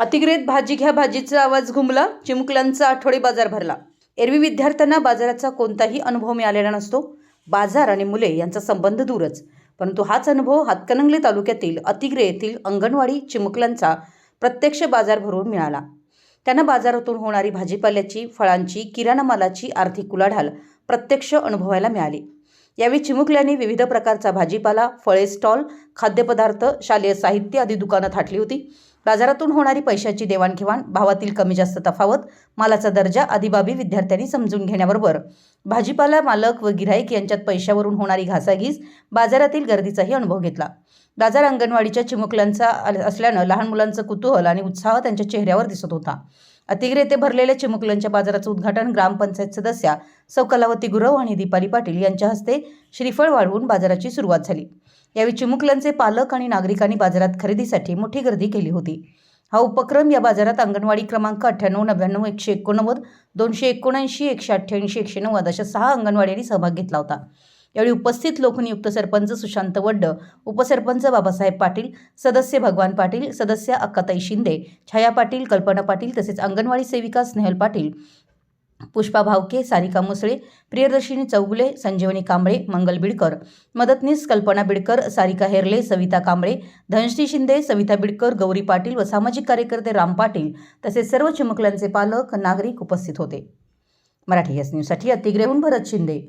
अतिग्रेत भाजी घ्या भाजीचा आवाज घुमला चिमुकल्यांचा आठवडी बाजार भरला. एरवी विद्यार्थ्यांना बाजाराचा कोणताही अनुभव मिळालेला नसतो. बाजार आणि मुले यांचा संबंध दूरच. परंतु हाच अनुभव हातकणंगले तालुक्यातील अतिग्रे येथील अंगणवाडी चिमुकल्यांचा प्रत्यक्ष बाजार भरून मिळाला. त्यांना बाजारातून होणारी भाजीपाल्याची फळांची किराणा मालाची आर्थिक उलाढाल प्रत्यक्ष अनुभवायला मिळाली. यावेळी चिमुकल्यांनी विविध प्रकारचा भाजीपाला फळे स्टॉल खाद्यपदार्थ शालेय साहित्य आदी दुकानं थाटली होती. बाजारातून होणारी पैशाची देवाणघेवाण भावातील कमी जास्त तफावत मालाचा दर्जा आदी बाबी विद्यार्थ्यांनी समजून घेण्याबरोबर भाजीपाला मालक व गिराईक यांच्यात पैशावरून होणारी घासाघीस बाजारातील गर्दीचाही अनुभव घेतला. बाजार अंगणवाडीच्या चिमुकल्यांचा आल- असल्यानं लहान मुलांचं कुतूहल आणि उत्साह त्यांच्या चेहऱ्यावर दिसत होता. अतिग्रेते भरलेल्या चिमुकल्यांच्या बाजाराचं उद्घाटन ग्रामपंचायत सदस्या सौ कलावती गुरव आणि दीपाली पाटील यांच्या हस्ते श्रीफळ वाढवून बाजाराची सुरुवात झाली. यावेळी चिमुकल्यांचे पालक आणि नागरिकांनी बाजारात खरेदीसाठी मोठी गर्दी केली होती. हा उपक्रम या बाजारात अंगणवाडी क्रमांक अठ्ठ्याण्णव नव्याण्णव एकशे एकोणनव्वद दोनशे एकोणऐंशी एकशे अठ्ठ्याऐंशी एकशे नव्वद अशा सहा अंगणवाड्यांनी सहभाग घेतला होता. यावेळी उपस्थित लोकनियुक्त सरपंच सुशांत वड्ड उपसरपंच बाबासाहेब पाटील सदस्य भगवान पाटील सदस्य अक्काताई शिंदे छाया पाटील कल्पना पाटील तसेच अंगणवाडी सेविका स्नेहल पाटील पुष्पा भावके सारिका मुसळे प्रियदर्शिनी चौगुले संजीवनी कांबळे मंगल बिडकर मदतनीस कल्पना बिडकर सारिका हेरले सविता कांबळे धनश्री शिंदे सविता बिडकर गौरी पाटील व सामाजिक कार्यकर्ते राम पाटील तसेच सर्व चिमुकल्यांचे पालक नागरिक उपस्थित होते. मराठी एस न्यूजसाठी अतिग्रेहून भरत शिंदे.